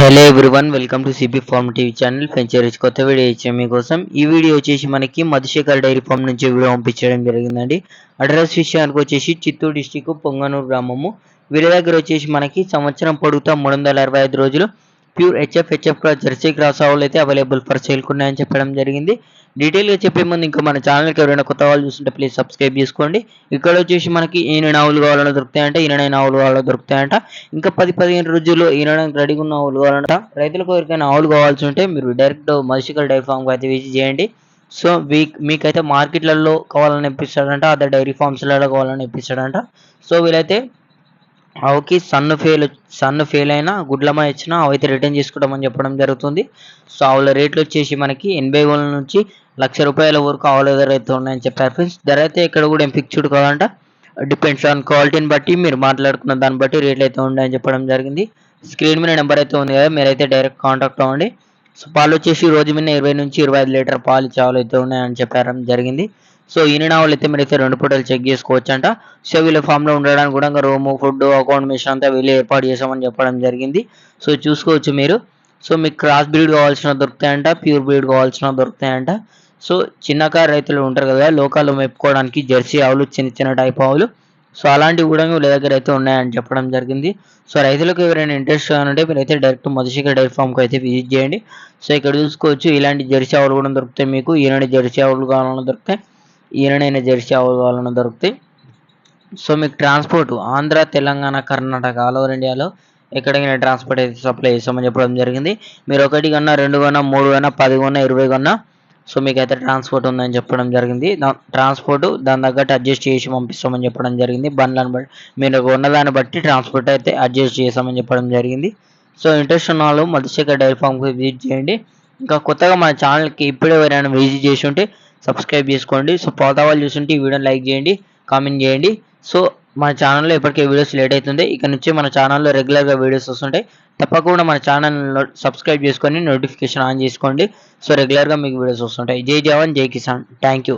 Hello everyone welcome to CB farm TV channel. ఫెంచరీస్ కొత్త video ఇచ్చాం మీకోసం ఈ వీడియో వచ్చేసి మనకి మధుశేఖర్ డైరీ ఫార్మ్ నుంచి వీడియో పంపించడం జరిగిందండి. అడ్రస్ విషయానికి వచ్చేసి చిత్తూరు డిస్టిక్ పొంగనూరు గ్రామము. వీళ్ళ దగ్గర వచ్చేసి మనకి సంవత్సరం పొడుగుతా మూడు వందల అరవై ఐదు రోజులు pure HF HF cross jersey cross ఆవులు అయితే అవైలబుల్ ఫర్ సేల్కి ఉన్నాయని చెప్పడం జరిగింది. డీటెయిల్గా చెప్పే ముందు ఇంకా మన ఛానల్కి ఎవరైనా కొత్త వాళ్ళు చూస్తుంటే ప్లీజ్ సబ్స్క్రైబ్ చేసుకోండి. ఇక్కడ వచ్చేసి మనకి ఈయన ఆవులు కావాలన్నా దొరుకుతాయంట ఈయన ఆవులు కావాలన్నా దొరుకుతాయంట. ఇంకా పది పదిహేను రోజుల్లో ఈనడానికి రెడీగా ఉన్న ఆవులు కావాలంట రైతులకు ఎవరికైనా ఆవులు కావాల్సి ఉంటే మీరు డైరెక్ట్ మల్సికల్ డైరీ ఫామ్కి అయితే విజిట్ చేయండి. సో వీక్ మీకైతే మార్కెట్లలో కావాలని ఇప్పిస్తాడంట అదే డైరీ ఫార్మ్స్లలో కావాలని ఇప్పిస్తాడంట సో వీలైతే ఆవుకి సన్ను ఫెయిల్ సన్ను ఫెయిల్ అయినా గుడ్లమ్మ ఇచ్చినా అవైతే రిటర్న్ చేసుకోవడం చెప్పడం జరుగుతుంది. సో ఆవుల రేట్లు వచ్చేసి మనకి ఎనభై వేల నుంచి లక్ష రూపాయల వరకు ఆవుల ధర అయితే ఉన్నాయని చెప్పారు ఫ్రెండ్స్. ధర అయితే ఇక్కడ కూడా ఏం ఫిక్స్డ్ కాదంట డిపెండ్స్ ఆన్ క్వాలిటీని బట్టి మీరు మాట్లాడుకున్న దాన్ని బట్టి రేట్లు అయితే ఉన్నాయని చెప్పడం జరిగింది. స్క్రీన్ మీద నెంబర్ అయితే ఉంది కదా మీరైతే డైరెక్ట్ కాంటాక్ట్ అవ్వండి. సో పాలు వచ్చేసి రోజు మీద ఇరవై నుంచి ఇరవై ఐదు లీటర్ పాలు చావులు అయితే ఉన్నాయని చెప్పడం జరిగింది. సో ఈయన నావల్ అయితే మీరైతే రెండు పూటలు చెక్ చేసుకోవచ్చు అంట సో వీళ్ళ ఫామ్లో ఉండడానికి కూడా రూము ఫుడ్ అకౌంట్ మిషన్ అంతా వీళ్ళు ఏర్పాటు చేసామని చెప్పడం జరిగింది. సో చూసుకోవచ్చు మీరు. సో మీకు క్రాస్ బ్రీడ్ కావాల్సిన దొరుకుతాయంట ప్యూర్ బ్రీడ్ కావాల్సిన దొరుకుతాయంట. సో చిన్నకారు రైతులు ఉంటారు కదా లోకాల్లో మెప్పుకోవడానికి జెర్సీ ఆవులు చిన్న చిన్న టైప్ ఆవులు. సో అలాంటివి కూడా వీళ్ళ దగ్గర అయితే ఉన్నాయని చెప్పడం జరిగింది. సో రైతులకు ఎవరైనా ఇంట్రెస్ట్ ఉంటే మీరైతే డైరెక్ట్ మధుశేఖర్ డైరీ ఫామ్కి అయితే విజిట్ చేయండి. సో ఇక్కడ చూసుకోవచ్చు ఇలాంటి జెర్సీ ఆవులు కూడా దొరుకుతాయి మీకు. ఈనాడు జెర్సీ ఆవులు కావాలన్నా దొరుకుతాయి. ఈయనైనా జెర్సీ ఆవులను కావాలన్నా దొరుకుతాయి. సో మీకు transport Andhra Telangana Karnataka all over ఇండియాలో ఎక్కడికైనా ట్రాన్స్పోర్ట్ అయితే సప్లై చేస్తామని చెప్పడం జరిగింది. మీరు ఒకటి కన్నా రెండు కన్నా మూడు కన్నా పది కన్నా ఇరవై కన్నా సో మీకు అయితే ట్రాన్స్పోర్ట్ ఉందని చెప్పడం జరిగింది. ట్రాన్స్పోర్ట్ దాని తగ్గట్టు అడ్జస్ట్ చేసి పంపిస్తామని చెప్పడం జరిగింది. బండ్లను బట్టి మీరు ఉన్నదాన్ని బట్టి ట్రాన్స్పోర్ట్ అయితే అడ్జస్ట్ చేస్తామని చెప్పడం జరిగింది. సో ఇంట్రెస్ట్ ఉన్న వాళ్ళు మధుశేఖర్ డైరీ ఫామ్కి విజిట్ చేయండి. ఇంకా కొత్తగా మన ఛానల్కి ఇప్పుడే ఎవరైనా విజిట్ చేసి ఉంటే సబ్స్క్రైబ్ చేసుకోండి. సో పోతా వాళ్ళు చూసుంటే ఈ వీడియోని లైక్ చేయండి కామెంట్ చేయండి. సో మన ఛానల్లో ఇప్పటికే వీడియోస్ లేట్ అవుతుంది. ఇక నుంచి మన ఛానల్లో రెగ్యులర్గా వీడియోస్ వస్తుంటాయి. తప్పకుండా మన ఛానల్ సబ్స్క్రైబ్ చేసుకొని నోటిఫికేషన్ ఆన్ చేసుకోండి. సో రెగ్యులర్గా మీకు వీడియోస్ వస్తుంటాయి. జై జవాన్ జై కిసాన్. Thank you.